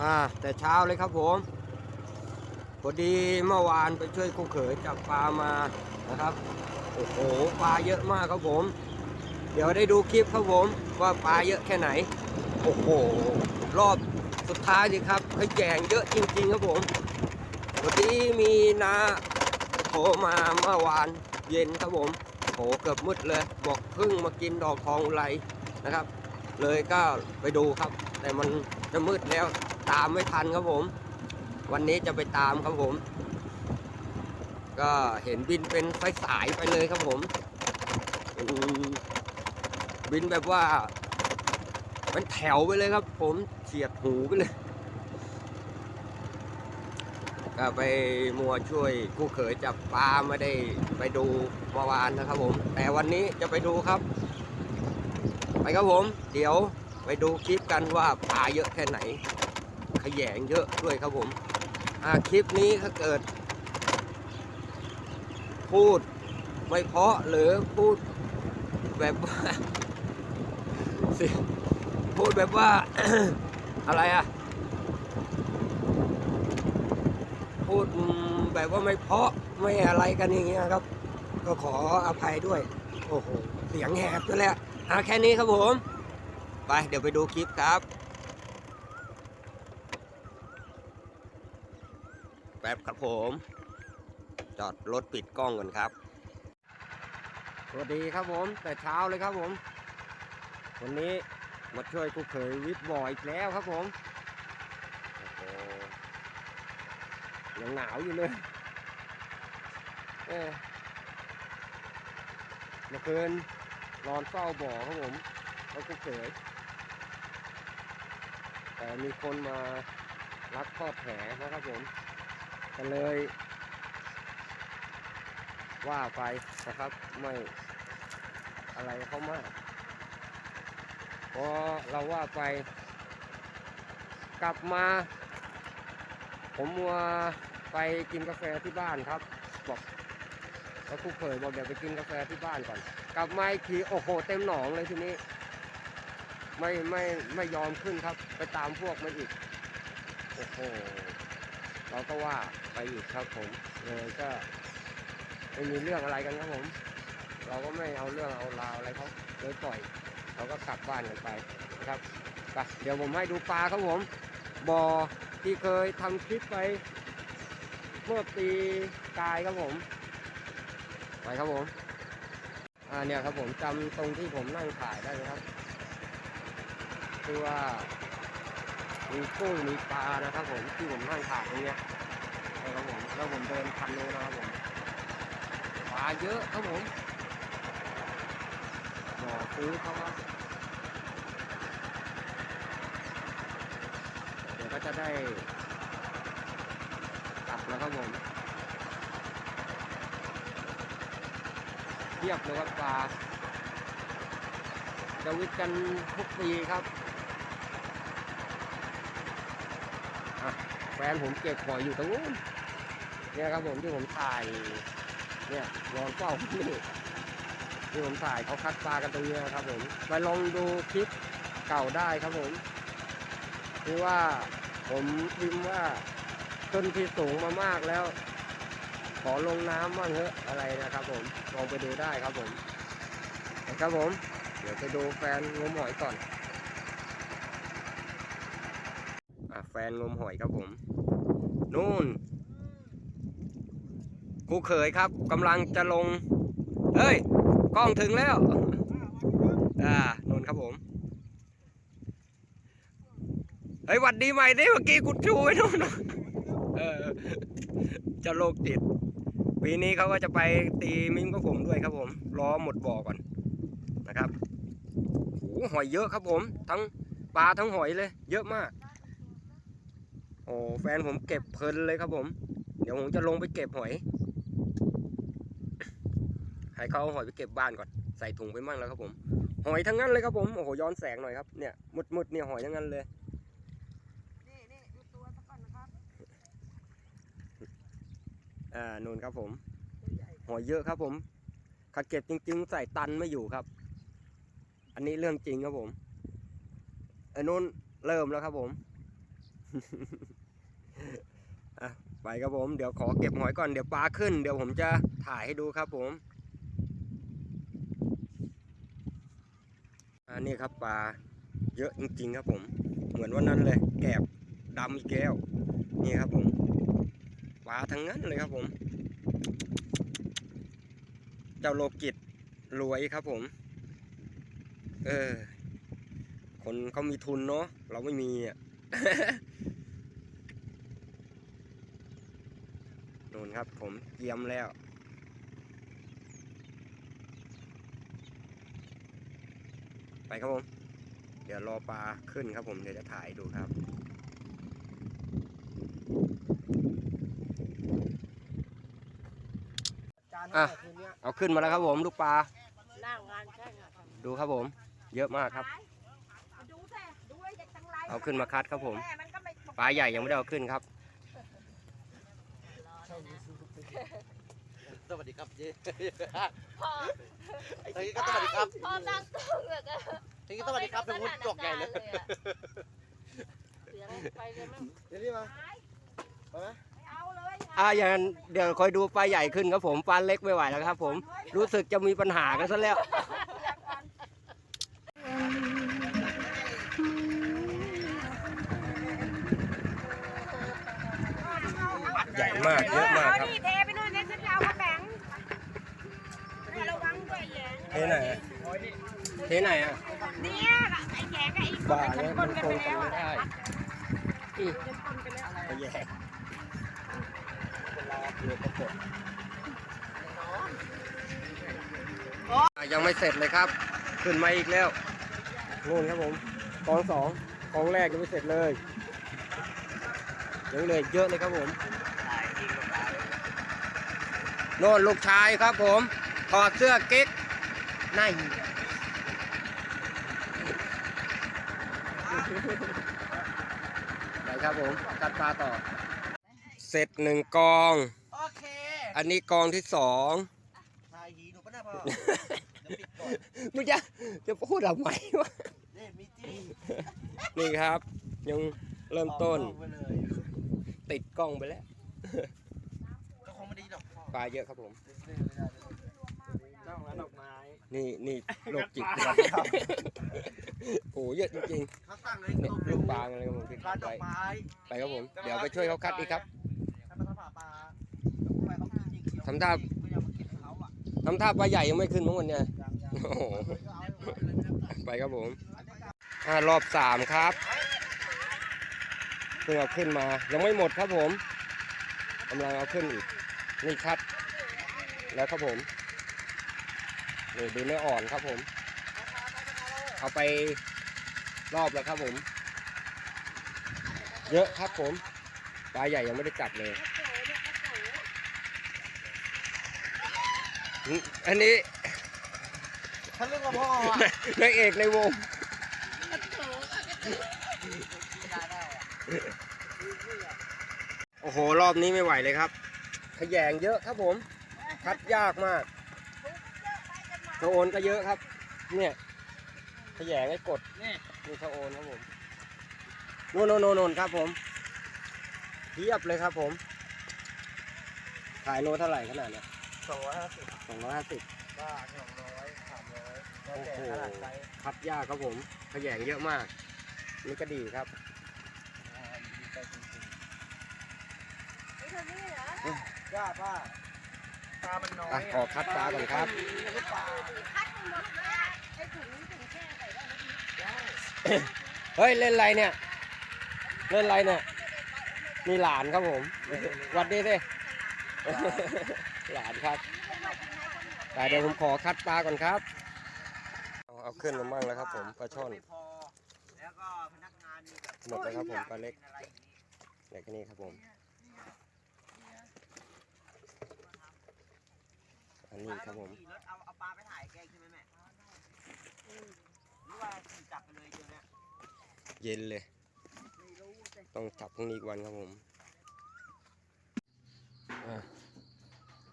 อ่าแต่เช้าเลยครับผมพอดีเมื่อวานไปช่วยคู่เขยจับปลามานะครับโอ้โหปลาเยอะมากครับผม เดี๋ยวได้ดูคลิปครับผมว่าปลาเยอะแค่ไหน โอ้โหรอบสุดท้ายสิครับขยงเยอะจริง ๆ ครับผมวันนี้มีนาโทรมาเมื่อวานเย็นครับผมโหเกือบมืดเลยบอกพิ่งมากินดอกทองอุไรนะครับ เลยก็ไปดูครับ แต่มันจะมืดแล้ว ตามไม่ทันครับผม วันนี้จะไปตามครับผม ก็เห็นบินเป็นไฟสายไปเลยครับผมอืมบินแบบว่าเป็นแถวไปเลยครับ ผมเฉียดหูไปเลยก็ไปมัวช่วยคู่เขยจับปลาไม่ได้ไปดูเมื่อวานนะครับผม แต่วันนี้จะไปดูครับ ไปครับผม เดี๋ยวไปดูคลิปกันว่าปลาเยอะแค่ไหน ขยงเยอะด้วยครับผมอาคลิปนี้ถ้าเกิด พูดไม่เพาะหรือพูดแบบว่าพูดแบบว่าอะไรอะพูดแบบว่าไม่เพาะไม่อะไรกันอย่างเงี้ยครับ ก็ขออภัยด้วย โอ้โห เสียงแหบซะแล้วอะแค่นี้ครับผม ไปเดี๋ยวไปดูคลิปครับ ป๊บครับผม จอดรถปิดกล้องก่อนครับ สวัสดีครับผม แต่เช้าเลยครับผม วันนี้มาช่วยกูเขยวิทย์บ่ออีกแล้วครับผมหยังหนาวอยู่เลยเออเมื่อคืนนอนเฝ้าบ่อครับผมแล้วกูเขยแต่มีคนมารักทอดแผลนะครับผม ก็เลยว่าไปนะครับไม่อะไรเขามากพอเราว่าไป กลับมา ผมมัวไปกินกาแฟที่บ้านครับบอกแล้วครูเผยบอกเดี๋ยวไปกินกาแฟที่บ้านก่อน กลับมาอีกทีโอ้โหเต็มหนองเลยทีนี้ ไม่ไม่ไม่ยอมขึ้นครับ ไปตามพวกมันอีก โอ้โห เราก็ว่าไปอีกครับผมเลยก็ไม่มีเรื่องอะไรกันครับผม เราก็ไม่เอาเรื่องเอาราวอะไรเขาเลยปล่อยเขาก็กลับบ้านกันไปนะครับไปเดี๋ยวผมให้ดูปลาครับผมบ่อที่เคยทำคลิปไปเมื่อปีกายครับผมไปครับผมอ่าเนี่ยครับผมจำตรงที่ผมนั่งถ่ายได้ไหมครับคือว่า มีกุ้งมีปลานะครับผมที่ผมนั่งถ่ายตรงเนี้ยนะครับผมแล้วผมเดินคันนู้นะครับผมปลาเยอะครับผมบ่อซื้อเขาครับเดี๋ยวก็จะได้กลับแล้วครับผมเทียบเลยครับปลาจะวิทย์กันทุกปีครับ ฟนผมเก็บหอยอยู่ตรงนู้นเนี่ยครับผมที่ผมถ่าย เนี่ยนอนเฝ้าที่นี่ที่ผมถ่ายเขาคัดปลากันตรงนี้นะครับผมไปลองดูคลิปเก่าได้ครับผมคือว่าผมพิมพ์ว่าขึ้นที่สูงมามากแล้ว ขอลงน้ำบ้างเถอะอะไรนะครับ ผมลองไปดูได้ครับผมนะครับผม เดี๋ยวไปดูแฟนงมหอยก่อน อะแฟ นงมหอยครับผมนู่นครูเขยครับกำลังจะลงเฮ้ยกล้องถึงแล้วอ่านู่นครับผมเฮ้ยวัดดีใหม่ดิเมื่อกี้กูชูไว้นู่นเออจะโลกติดปีนี้เขาก็จะไปตีมิ้งกับผมด้วยครับผมรอหมดบ่อก่อนนะครับโอ้หอยเยอะครับผม ทั้งปลาทั้งหอยเลย เยอะมาก อ้แฟนผมเก็บเพลินเลยครับผม เดี๋ยวผมจะลงไปเก็บหอย ให้เขาเอาหอยไปเก็บบ้านก่อน ใส่ถุงไปมั่งแล้วครับผม หอยทั้งนั้นเลยครับผม โอ้โหย้อนแสงหน่อยครับ เนี่ยมุดมุดๆเนี่ยหอยทั้งนั้นเลย นี่นี่ดูตัวสักก่อนนะครับ อ่านู่นครับผมตัวใหญ่หอยเยอะครับผมขัดเก็บจริง ๆ ใส่ตันไม่อยู่ครับ อันนี้เรื่องจริงครับผมไอ้นู่นเริ่มแล้วครับผมอะ ไปครับผมเดี๋ยวขอเก็บหอยก่อนเดี๋ยวปลาขึ้น เดี๋ยวผมจะถ่ายให้ดูครับผมอันนี้ครับปลาเยอะจริงๆครับผม เหมือนวันนั้นเลย แกบดำอีกแก้วนี่ครับผมปลาทั้งนั้นเลยครับผม เจ้าโลกิตรวยครับผม เออ คนเขามีทุนเนาะเราไม่มีอะ นู่น ครับ ผมเกียมแล้ว ไปครับผม เดี๋ยวรอปลาขึ้นครับผมเดี๋ยวจะถ่ายให้ดูครับจานอะเท่าไหร่คืนเนี้ยเอาขึ้นมาแล้วครับผมลูกปลาหน้างานใช่ค่ะดูครับผม เยอะมากครับดูสิดูไอ้เด็กจังไรเอาขึ้นมาคัดครับผมแม่มันก็ไม่ปลาใหญ่ยังไม่ได้เอาขึ้นครับ สวัสดีครับเจ๊พอเฮ้ยก็สวัสดีครับพอตั้งกล้องแบบเฮ้ยก็สวัสดีครับเป็นวุ้นจอกใหญ่เลยเสียงไปเลยมั้งเดี๋ยวนี้มาไปไหมไม่เอาเลยอ่าอย่างนั้นเดี๋ยวคอยดูปลาใหญ่ขึ้นครับผมปลาเล็กไม่ไหวแล้วครับผมรู้สึกจะมีปัญหากันซะแล้ว ใหญ่มากเยอะมากครับนี่เทไปนู่นเนี่ยฉันจะเอามาแบ่งระวังด้วยแยงเทไหนอะเทไหนอะเนี่ยไอ้แยงกับไอ้คนบ้าไอ้ฉัเนี่นยปมันนกันคไปงกันแล้วไม่ได้อืมฉันปนกันแล้วไปแยกเดี๋ยวก็กดอะยังไม่เสร็จเลยครับ ขึ้นมาอีกแล้วนู่นครับผมกองสองกองแรกยังไม่เสร็จเลยยังเหลืออีกเยอะเลยครับผม โน่นลูกชายครับผมถอดเสื้อกิ๊กนั่นไปครับผมกัดปลาต่อ เสร็จหนึ่งกอง โอเคอันนี้กองที่สองถ่ายหีหนูปะเนี่ยพ่อเดี๋ยวปิดก่อนมึงจะจะพูดอะไรวะ นี่มีจี้นี่ครับ ยังเริ่มต้นออกไปเลย ติดกล้องไปแล้ว ก็คงไม่ดีหรอกพ่อ ปลาเยอะครับผมเจ้าร้านดอกไม้ นี่นี่โรคจิตโอ้โหเยอะจริงเขาตั้งเลยๆเนี่ยลูกปลาอะไรครับผมที่ร้านดไปอกไม้ไปครับผม เดี๋ยวไปช่วยเขาคัดอีกครับให้มาทำผ่าปลาแล้วก็ไปเขากินจริงๆทำท่าไม่อยากมากินเขาอะทำท่าปลาใหญ่ยังไม่ขึ้นมั้งวันเนี้ยยังยังโอ้โหก็เอาไปเลยไม่ต้องตัดไปครับผมอ่ารอบสามครับเพิ่งเอาขึ้นมา ยังไม่หมดครับผมกำลังเอาขึ้นอีก นี่คัดแล้วครับผมนี่ดูเนื้ออ่อนครับผม เอาไปรอบแล้วครับผม เยอะครับผมปลาใหญ่ยังไม่ได้จับเลย อันนี้ถ้าเรื่งกับพ่อนางเอกในวงโอ้โห รอบนี้ไม่ไหวเลยครับ ขยงเยอะครับผมคัดยากมากโโอนก็เยอะครับ เนี่ยขยงให้กดนี่นี่เขาโอนครับผมโน่นโน่นโน่นโน่นครับผมเทียบเลยครับผม ขายโลเท่าไหร่ขนาดเนี้ยสองร้อยห้าสิบสองร้อยห้าสิบบ้าสองร้อยสามร้อยแล้วโอ้แต่โหขนาดไซส์คัดยากครับผมขยงเยอะมากนี่ก็ดีครับ อ่าดีใจจริง ไอ้คนนี้เหร อๆยากป้าปลามันน้อยอะขอคัดปลาก่อนครับ ปลาคัดหมดเลยอะไอ้ถุงถุงแช่ใส่ได้ไหมเฮ้ยเล่นอะไรเนี่ย เล่นอะไรเนี่ย มีหลานครับผมหวัดดีสิหลานครับแต่เดี๋ยวผมขอคัดปลาก่อนครับ เอาเอาขึ้นมามั่งแล้วครับ ผมปลาช่อน ไม่พอแล้วก็พนักงานมีแบบหมดแล้วครับผมปลาเล็กอะไรอย่างนี้เล็กนี่ครับผม อันนี้ครับผม ขี่รถเอาเอาปลาไปถ่ายแกงใช่ไหมแม่หรือว่าขี่จับไปเลยเดี๋ยวเนี้เย็นเลยต้องจับพรุ่งนี้อีกวันครับผมอะ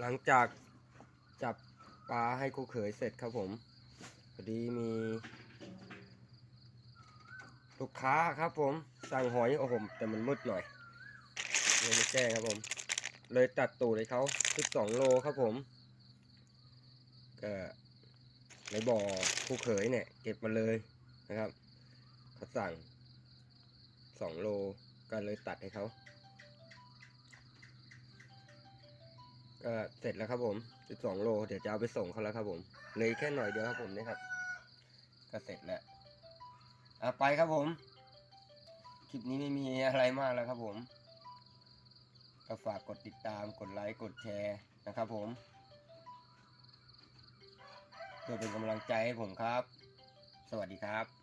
หลังจากจับปลาให้ครูเขยเสร็จครับผมพอดีมี ลูกค้าครับผม สั่งหอยโอ้โหแต่มันมืดหน่อยเลยไม่แจ้งครับผม เลยตัดตูดให้เขา12โลครับผม ก็ในบ่อคู่เขยเนี่ย เก็บมาเลยนะครับเขาสั่ง2โลก็เลยตัดให้เขาก็เสร็จแล้วครับผม12โล เดี๋ยวจะเอาไปส่งเขาแล้วครับผมเลยแค่หน่อยเดียวครับผมนี่ครับก็เสร็จแล้วอะไปครับผม คลิปนี้ไม่มีอะไรมากแล้วครับผม ก็ฝากกดติดตาม กดไลค์ กดแชร์นะครับผม เพื่อเป็นกำลังใจให้ผมครับ สวัสดีครับ